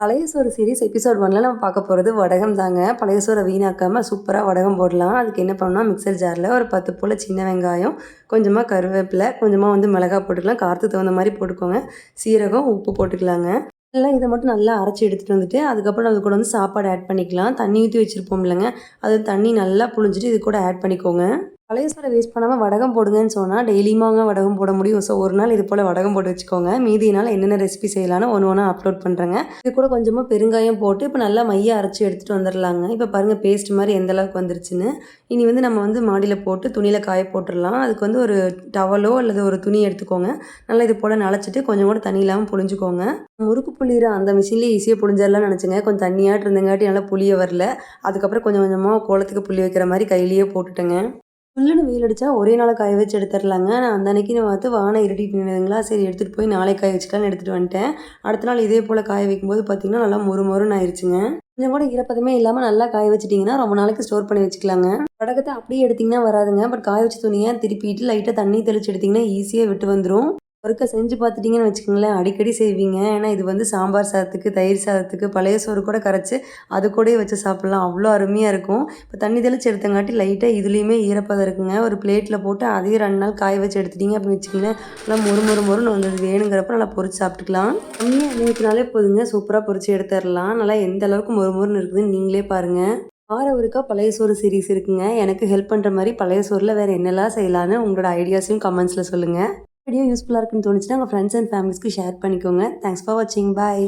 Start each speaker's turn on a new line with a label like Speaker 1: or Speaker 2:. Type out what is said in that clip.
Speaker 1: பழைய சோறு series episode ஒன்ல நம்ம பார்க்க போகிறது வடகம் தாங்க. பழைய சோறை வீணாக்காமல் சூப்பராக வடகம் போடலாம். அதுக்கு என்ன பண்ணணும்னா மிக்சர் ஜாரில் ஒரு பத்து போல் சின்ன வெங்காயம் கொஞ்சமாக கருவேப்பிலை கொஞ்சமாக வந்து மிளகா போட்டுக்கலாம். காரத்துக்கு தகுந்த மாதிரி போட்டுக்கோங்க. சீரகம் உப்பு போட்டுக்கலாங்க. எல்லாம் இதை மட்டும் நல்லா அரைச்சி எடுத்துகிட்டு வந்துட்டு அதுக்கப்புறம் அது கூட வந்து சாப்பாடு ஆட் பண்ணிக்கலாம். தண்ணி ஊற்றி வச்சுருப்போம் இல்லைங்க அது தண்ணி நல்லா புழிஞ்சிட்டு இது கூட ஆட் பண்ணிக்கோங்க. பழைய சோறை வேஸ்ட் பண்ணாமல் வடகம் போடுங்கன்னு சொன்னால் டெய்லியுமாங்க வடகம் போட முடியும். ஸோ ஒரு நாள் இது போல் வடகம் போட்டு வச்சுக்கோங்க. மீதி நாள் என்னென்ன ரெசிபி செய்யலாம்னு ஒன்று ஒன்றா அப்லோட் பண்ணுறேங்க இது கூட கொஞ்சமாக பெருங்காயம் போட்டு இப்போ நல்லா மைய அரைச்சி எடுத்துகிட்டு வந்துடலாங்க இப்போ பாருங்கள் பேஸ்ட் மாதிரி எந்த அளவுக்கு வந்துருச்சுன்னு. இனி வந்து நம்ம வந்து மாடியில் போட்டு துணியில் காய போட்டுடலாம் அதுக்கு வந்து ஒரு டவலோ அல்லது ஒரு துணி எடுத்துக்கோங்க. நல்லா இது போல் நனைச்சிட்டு கொஞ்சம் கூட தண்ணி இல்லாமல் புழிஞ்சுக்கோங்க. முறுக்கு புளியிற அந்த மிஷின்லேயே ஈஸியாக புளிஞ்சிடலாம் நினச்சிங்க. கொஞ்சம் தண்ணியாட்டு இருந்தங்காட்டி நல்லா புளிய வரல. அதுக்கப்புறம் கொஞ்சம் கொஞ்சமாக கோலத்துக்கு புளி வைக்கிற மாதிரி கையிலேயே போட்டுட்டேங்க. ஃபுல்லுன்னு வெயில் அடித்தா ஒரே நாளை காய வச்சு எடுத்துடலாங்க நான் அந்த அன்னைக்கு நான் பார்த்து வானம் இருட்டிட்டு நின்றுங்களா சரி எடுத்துகிட்டு போய் நாளை காய வச்சுக்கலாம்னு எடுத்துகிட்டு வந்துட்டேன். அடுத்த நாள் இதே போல் காய வைக்கும்போது பார்த்திங்கன்னா நல்லா மொறு மொறுன்னு ஆயிடுச்சுங்க கொஞ்சம் கூட ஈரப்பதமே இல்லாமல் நல்லா காய வச்சிட்டிங்கன்னா ரொம்ப நாளைக்கு ஸ்டோர் பண்ணி வச்சுக்கலாங்க. வடகத்தை அப்படியே எடுத்திங்கன்னா வராதுங்க. பட் காய வச்ச துணியை திருப்பிட்டு லைட்டாக தண்ணி தெளிச்சு எடுத்திங்கன்னா ஈஸியாக விட்டு வந்துடும் ஒருக்க செஞ்சு பார்த்துட்டிங்கன்னு வச்சுக்கோங்களேன் அடிக்கடி செய்வீங்க. ஏன்னா இது வந்து சாம்பார் சாதத்துக்கு தயிர் சாதத்துக்கு பழைய சோறு கூட கரைச்சி அது கூடயே வச்சு சாப்பிட்லாம். அவ்வளோ அருமையாக இருக்கும். இப்போ தண்ணி தெளிச்சு எடுத்தங்காட்டி லைட்டாக இதுலேயுமே ஈரப்பதம் இருக்குங்க. ஒரு பிளேட்டில் போட்டு அதையும் ரெண்டு நாள் காய வச்சு எடுத்துட்டிங்க அப்படின்னு வச்சுக்கோங்களேன் நல்லா மொறு மொறு மொறுன்னு வந்தது. வேணுங்கிறப்ப நல்லா பொரிச்சு சாப்பிட்டுக்கலாம். தண்ணியை எண்ணெய்க்குனாலே போதுங்க. சூப்பராக பொறிச்சு எடுத்துடலாம். நல்லா எந்த அளவுக்கு மொறு மொறுன்னு இருக்குதுன்னு நீங்களே பாருங்கள் வார ஒருக்கா பழைய சோறு சீரிஸ் இருக்குங்க. எனக்கு ஹெல்ப் பண்ணுற மாதிரி பழைய சோறில் வேறு என்னெல்லாம் செய்யலான்னு உங்களோட ஐடியாஸையும் கமெண்ட்ஸில் சொல்லுங்கள் வீடியோ யூஸ்ஃபுல்லாக இருக்குன்னு தோணுச்சுன்னா உங்கள் ஃப்ரெண்ட்ஸ் அண்ட் ஃபேமிலிஸ்க்கு ஷேர் பண்ணிக்கோங்க. தேங்க்ஸ் ஃபார் வாட்சிங் பாய்